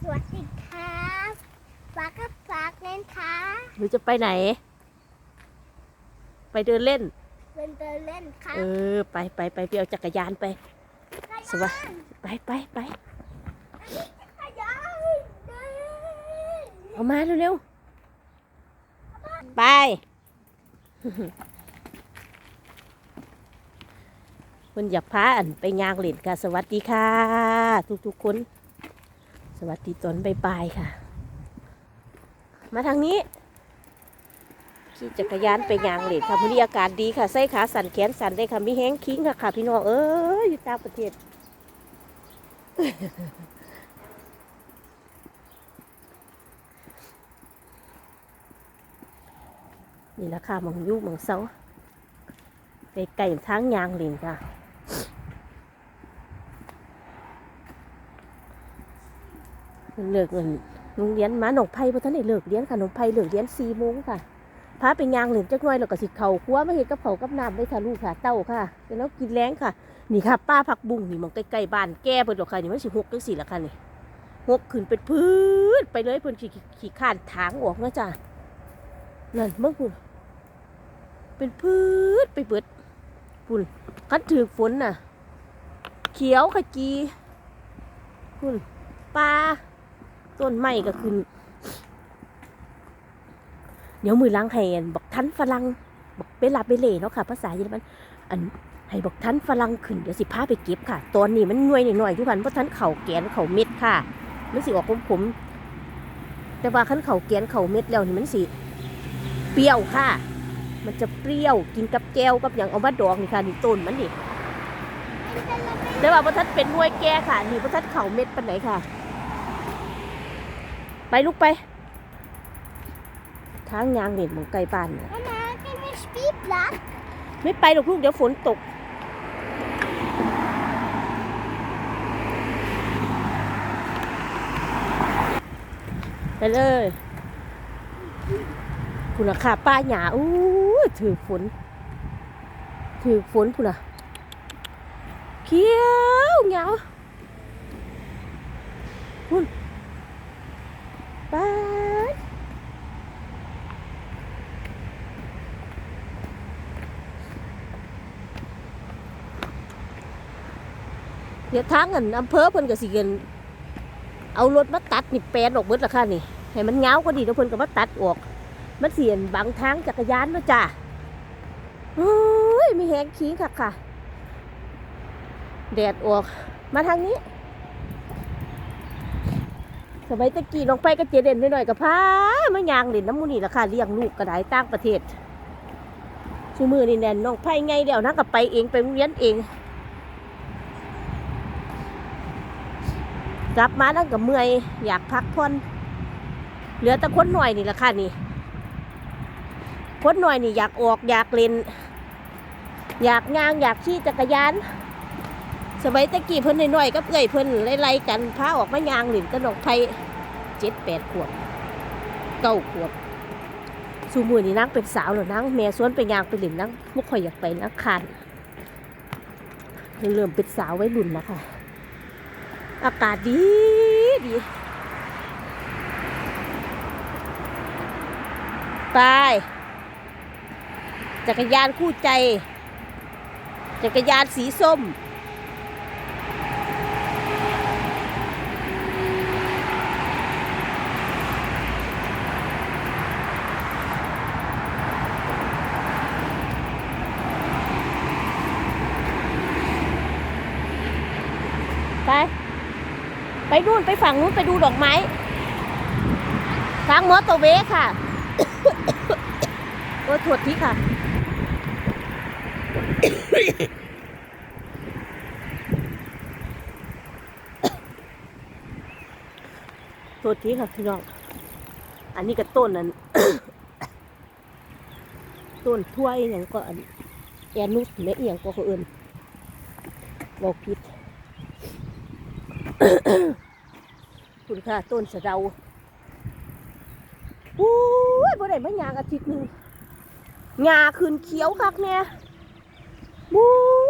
สวัสดีครับฝากกับฝากเล่นค่ะหนูจะไปไหน ไปเดินเล่น เป็นเดินเล่นครับเออ ไปไปไปไปเอาจักรยานไป สวัสดีไปไปไปขยันเดินเอามาเร็วๆไปคุณอยากพาอันไปยางเล่นค่ะ สวัสดีค่ะ ทุกๆคน สวัสดีตอนบ่ายๆค่ะ มาทางนี้ขี่จักรยานไปยางเล่นค่ะมื้อนี้อากาศดีค่ะใส่ขาสั่นแขนสั่นได้ค่ะมีแห้งคิงค่ะค่ะ พี่น้องเอ้ยอยู่ต่างประเทศนี่แหละค่ะมองยุหมองเสาไก่ไก่ทางยางเล่นค่ะ เลิกเงินโรงเรียนมาหนองไผ่พอท่านได้เลิกเรียนค่ะหนองไผ่เลิกเรียนสี่โมงค่ะพาไปยางเหรียญจักหน่อยแล้วก็สิเข่าครัวมาเห็ดกับเขากับน้ำได้ค่ะลูกค่ะ เต้าค่ะแล้วกินแรงค่ะ นี่ค่ะ ป้าผักบุ้งนี่มองใกล้ๆบ้านแก้เพิ่นดอกค่ะนี่มันสิหกจังสี่ละค่ะนี่หกขึ้นเป็นพืชไปเลยเพิ่นขี่ขี่ข้านถางออกนะจ้ะนั่นเมื่อคุณเป็นพืชไปเบิดปุ่นคันถือฝนน่ะ เขียวขจีคุณปลา ต้นไม้ก็ขึ้น เดี๋ยวมือล้างให้อันบอกทันฝรั่งบอกเบลาเบเล่เนาะค่ะ ภาษาเยอรมันอันให้บอกทันฝรั่งขึ้นเดี๋ยวสิพาไปเก็บค่ะ ตอนนี้มันหน่วยหน่อยๆทุกคนเพราะทันเข่าแกนเข่าเม็ดค่ะมันสิออกขมๆแต่ว่าขั้นเข่าแกนเข่าเม็ดแล้วนี่มันสิเปรี้ยวค่ะ มันจะเปรี้ยวกินกับแก้วกับอย่างเอามาดองนี่ค่ะนี่ต้นมันนี่แต่ว่าพระทันเป็นมวยแก่ค่ะ นี่พระทันเข่าเม็ดปันไหนค่ะ ไปลูกไป ทางยางเห็นของไกลบ้านน่ะมามาเป็นมีสปีดลักไม่ไปหรอกลูกเดี๋ยวฝนตก ไปเลยคุณราคาป้าหยาอู้ถือฝน ถือฝนคุณอะเขียวเหงาคุณป้าด เดี๋ยวทางเงินอำเภอเพิ่นก็สิเงินเอารถมาตัดนี่แปลนออกเบิดละค่ะนี่ให้มันเงาก็ดีแล้วเพิ่นก็มาตัดออก มันเสียนบางทางจักรยานเนาะจ้ะโอ้ยมีแหงขี้ค่ะค่ะ แดดออก มาทางนี้ สมัยตะกี้น้องไปก็เจเด่นหน่อยๆกับพาไม่ยางเล่นน้ำมูนี่ละค่ะเลี้ยงลูกกระไดต่างประเทศชูมือนี่แน่นน้องไผ่ไงเดี๋ยวนั่งกับไปเองไปโรงเรียนเอง กลับมานั่งกับเมื่อย อยากพักผ่อนเหลือแต่คนหน่อยนี่ละค่ะนี่คนหน่อยนี่อยากออกอยากเล่น อยากงางอยากขี่จักรยาน สมัยตะกี้เพิ่นน้อยๆกับเอ้อยเพิ่นไล่ๆกันพาออกมายางเล่นกระดกไผ่เจ็ดแปดขวบเก้าขวบสูมือนี่นางเป็นสาวแล้วนางแม่สวนไปยางไปเล่นนางมุกข่อยอยากไปนางคานเริ่มเป็นสาวไว้รุ่นแล้วค่ะ อากาศดีดีไปจักรยานคู่ใจ จักรยานสีส้ม ไป ไปนู่นไปฝั่งนู้นไปดูดอกไม้ทางมอเตอร์เวย์ค่ะโอ้ถวดทีค่ะ โทษทีค่ะพี่น้อง อันนี้ก็ต้นนั้น ต้นถ้วยอย่างก็อันแอนุสแม่เอียงก็เขาเอื่นบอกผิด คุณค่ะต้นสะเดาอู้ยบ่ได้มายางอาทิตย์หนึ่งงาคืนเขียวคักเนี่ยบู้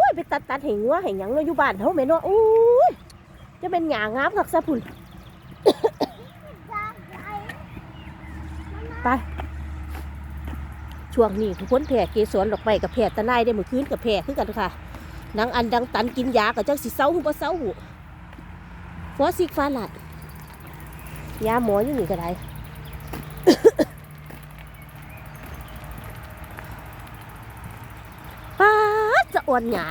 ยไปตัดตัดให้งัวให้หยังเราอยู่บ้านเฮาแม่นว่าอู้ยจะเป็นหยางามคักซะพุ่นไปช่วงนี้ทุกคนแผ่เกสรดอกไม้กับแผ่ตะไนได้เหมือนคืนกับแผ่คือกันค่ะนังอันดังตันกินยากับเจ้าสิเศร้าหูบ่เศร้าหู ฟอสิกฟ้าหลัดยาหมออยู่นี่ก็ได้ป้าจะอ่อนหยา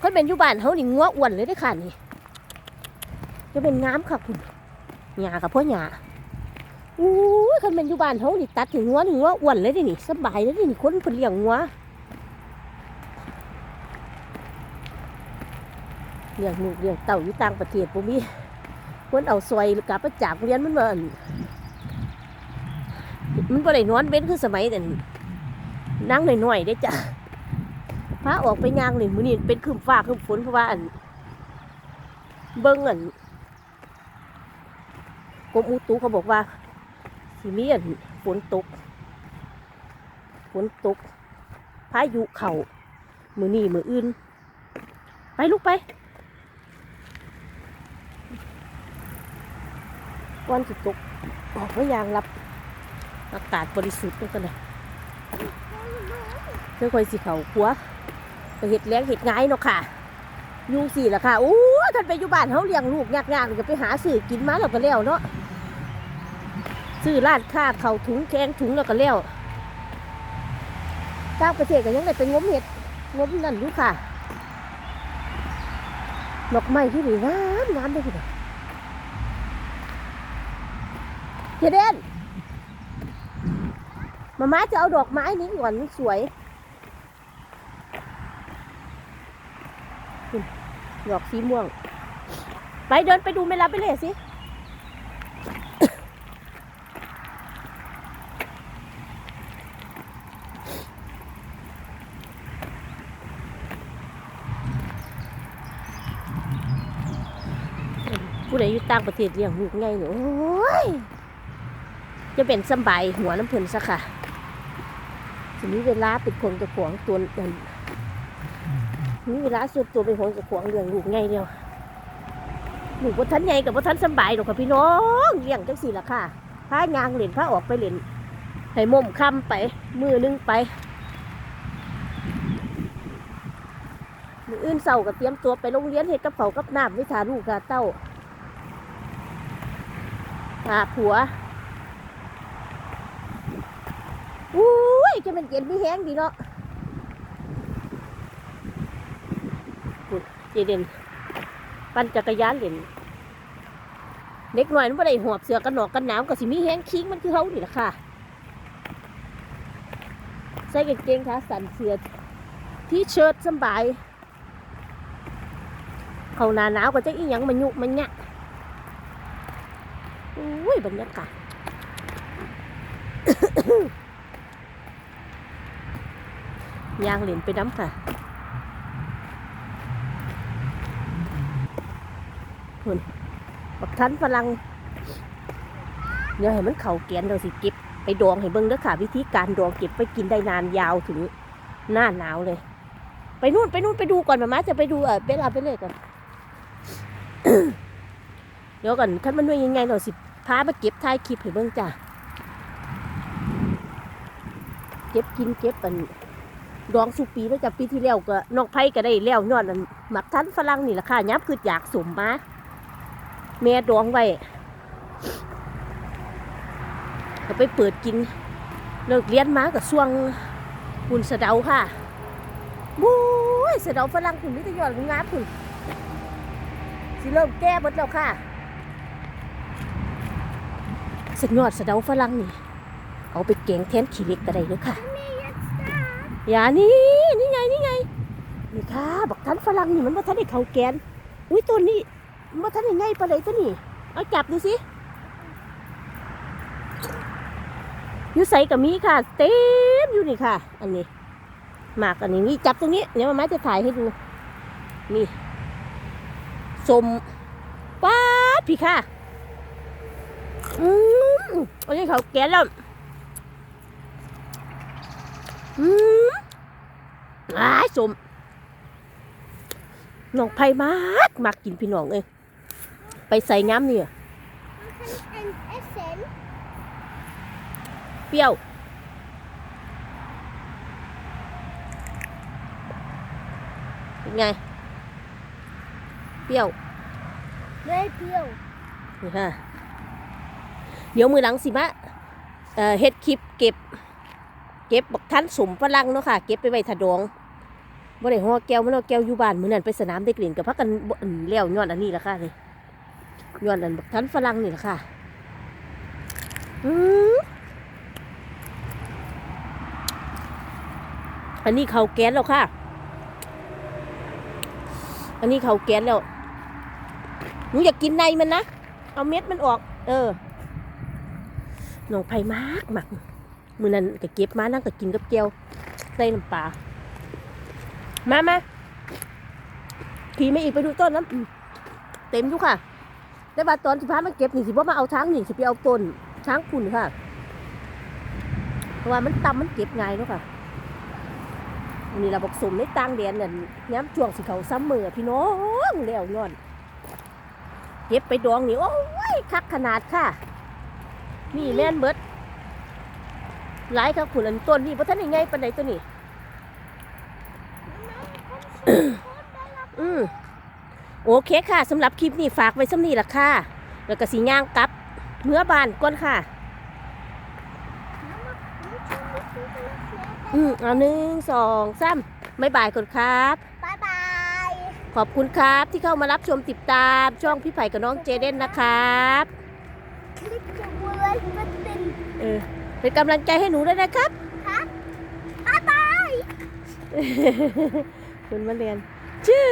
คนเป็นอยู่บ้านเขานี่งัวอ้วนเลยได้ค่ะนี่จะเป็นงามค่ะคุณหยากับพ่อหยาอู้คนเป็นอยู่บ้านเขานี่ตัดถึงงัวถึงงัวอ้วนเลยเดินี่สบายเลยเดินี่คนเพิ่นเลี้ยงงัว ลี้ยงลูกเลี้ยงเต่าอยู่ต่างประเทศบ่มีคนเอาซอยกลับมาจากเรียนมันบ่อั่นมันบ่ได้นอนเว้นคือสมัยนั้นนั่งหน่อยๆได้จ้ะพระออกไปย่างเลยมื้อนี้เป็นคืมฟ้าคืมฝนเพราะว่าอันเบิ่งอันกรมอุตุเขาบอกว่าสิมีอันฝนตกฝนตกพายุเข่ามือนี้มืออื่น ไปลูกไป วันสิตกออกไปยางรับอากาศบริสุทธิ์นี่กันเลยเพื่อคอยสิเขาขัวไปเห็ดแรงเห็ดง่ายเนาะค่ะยุงสี่ละค่ะอู้ท่านไปอยู่บ้านเขาเลี้ยงลูกยากๆก็ไปหาซื้อกินมาแล้วก็แล้วเนาะซื้อรานค้าเขาถุงแกงถุงแล้วก็แล้วตามเกษตรก็ยังได้เป็นงมเห็ดงมนั่นอยู่ค่ะดอกไม้ที่นี่งามงามเลยพี่น้อง เจเดนมาม่าจะเอาดอกไม้นี้ก่อนมันสวย ดอกสีม่วง ไปเดินไปดูเมลาไปเลยสิผู้ใดอยู่ต่างประเทศเลี้ยงลูกไงเนี่ยโอ้ย จะเป็นสบายหัวน้ำเพลินซะค่ะทีนี้เวลาเป็นคนจะขวางตัวนั่นนี่เวลาสุดตัวเป็นของเจะขวางเลี้ยงลูกไงเดียวลูกพ่ทันใหญ่กับพ่ทันสบายหรอกค่ะพี่น้องเลี้ยงจังสี่ละค่ะพายางเหรียญพาออกไปเหรียญให้มุมค่ำไป มือนึงไปมืออื่นเสาร์ก็เตรียมตัวไปโรงเรียนเฮ็ดกับเขากับน้ำวิชาลูกกาเต้าหาผัวอุ้ ยจะเป็นเย็นม่แห้งดีเนาะเจเดนปั่นจักรยานเล่นเด็กหน่อยมันไม่ได้หอบเสือกันหนอกกันหนาวก็สิมีแห้งคิงมันคือเขานี่แหละค่ะ ใส่กางเกงขาสั้นเสื้อที่เชิ้ตสบาย เขาหนาหนาวก็จะอีหยังมันยุมันเนี่ยอุ้ยบรรยากาศ ยางเหรียญไปน้ำค่ะบักทันฝรั่งเดี๋ยวให้มันเข่าแกนเราสิเก็บไปดองให้เบิ่งเด้อค่ะ วิธีการดองเก็บไปกินได้นานยาวถึงหน้าหนาวเลย ไปนู่นไปนู่นไปดูก่อนมามาจะไปดูเออไปลาไปเลยก่อนเดี๋ยวก่อนท่านมันด้วยยังไงเราสิพามาเก็บท้ายคลิปให้เบิ่งจ้ะเก็บกินเก็บอัน ดองสุปีแล้วจ้ะปีที่แล้วก็นอกไผ่ก็ได้แล้วยอนอันหมักทันฝรั่งนี่แหละค่ะยับคืออยากสมมาแม่ดองไว้ก็ไปเปิดกินเลิกเรียนมากับช่วงคุณสะเดาค่ะบู๊ยสะเดาฝรั่งคุณนี่จะยอดงามคุณสิเริ่มแก้หมดแล้วค่ะสุดยอดสะเดาฝรั่งนี่ เอาไปแกงแทนขี้เล็กก็ได้เลยค่ะ อย่านี่นี่ไงนี่ไงนี่ค่ะบอกทันฝรั่งนี่มันมาทันได้เขาแกนอุ้ยตัวนี้มาทันยังไงปลาไหลตัวนี้เอาจับดูสิอยู่ใส่กับมีค่ะ เต็มอยู่นี่ค่ะ อันนี้หมากอันนี้นี่จับตรงนี้เดี๋ยวมาม่าจะถ่ายให้ดูนี่สมป้าพี่ค่ะอืมอันนี้เขาแก่แล้วอืม อ้ายสมน้องไผ่มากมากกินพี่น้องเอ้ยไปใส่ง้ำเนี่ยเป็นเอเซนเปรี้ยวเป็นไง เปรี้ยวไม่เปรี้ยวนี่ค่ะเดี๋ยวมือหลังสิมะเอ่อเฮ็ดคลิปเก็บ เก็บบักทันสมฝรั่งเนาะค่ะ เก็บไปไว้ถดอง บ่ได้ห่อแก้วมันเอาแก้วอยู่บ้านมื้อนั้นไปสนามเด็กเล่นกับพักกันบ่อั่นแล้วย้อนอันนี้ล่ะค่ะนี่ย้อนอันบักทันฝรั่งนี่ล่ะค่ะอันนี้เขาแก๊สแล้วค่ะ อันนี้เขาแก๊สแล้วหนูอยากกินในมันนะ เอาเม็ดมันออก เออหนองไผ่มากมากมือนั้นก็เก็บมานั่งก็กินกับเจียวใส่น้ำปลา มามาขี่มาอีกไปดูต้นน้ำเต็มทุกค่ะ แต่ว่าตอนที่พามาเก็บนี่สิบ่มาเอาช้างนี่สิไปเอาต้นช้างคุณค่ะ เพราะว่ามันตำมันเก็บง่ายเนาะค่ะนนี่เราบอกสมในต่างแดนนั่นย้ำช่วงสิเขาซ้ำมือพี่น้องแล้วย้อนเก็บไปดองนี่โอ้ยคักขนาดค่ะ นี่แม่นเบิดหลายครับคุณอันต้นนี่เพราะท่านยังไงปันไหนตัวนี้ อืมโอเคค่ะสำหรับคลิปนี้ฝากไว้สำนี้ละค่ะ แล้วก็สีย่างกลับเมื่อบานก่อนค่ะ อืมเอาหนึ่งสองสามไม่บายก่อนครับบายบาย ขอบคุณครับที่เข้ามารับชมติดตามช่องพี่ไผ่กับน้องเจเด่นนะครับคลิกจะเวอร์เป็นเป็นเออเป็นกำลังใจให้หนูด้วยนะครับครับบายบาย คุณมาเรียนชื่อ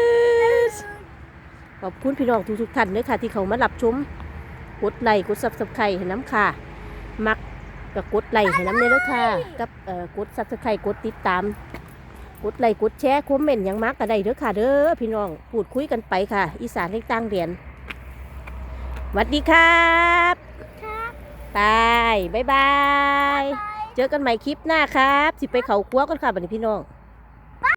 ขอบคุณพี่น้องทุกทุกๆท่านด้วยค่ะ ที่เขามารับชม กดไลค์กดซับสไครต์ให้น้ำค่ะ มักกับกดไลค์ให้น้ำเนี่ยด้วยค่ะ กับเอ่อกดซับสไครต์กดติดตาม กดไลค์กดแชร์คอมเมนต์หยังมักก็ได้เด้อค่ะเด้อพี่น้องพูดคุยกันไปค่ะ อีสานเล็กต่างเรียนสวัสดีครับครับตายบ๊ายบาย เจอกันใหม่คลิปหน้าครับ สิไปเขาครัวกันค่ะบัดนี้พี่น้องบ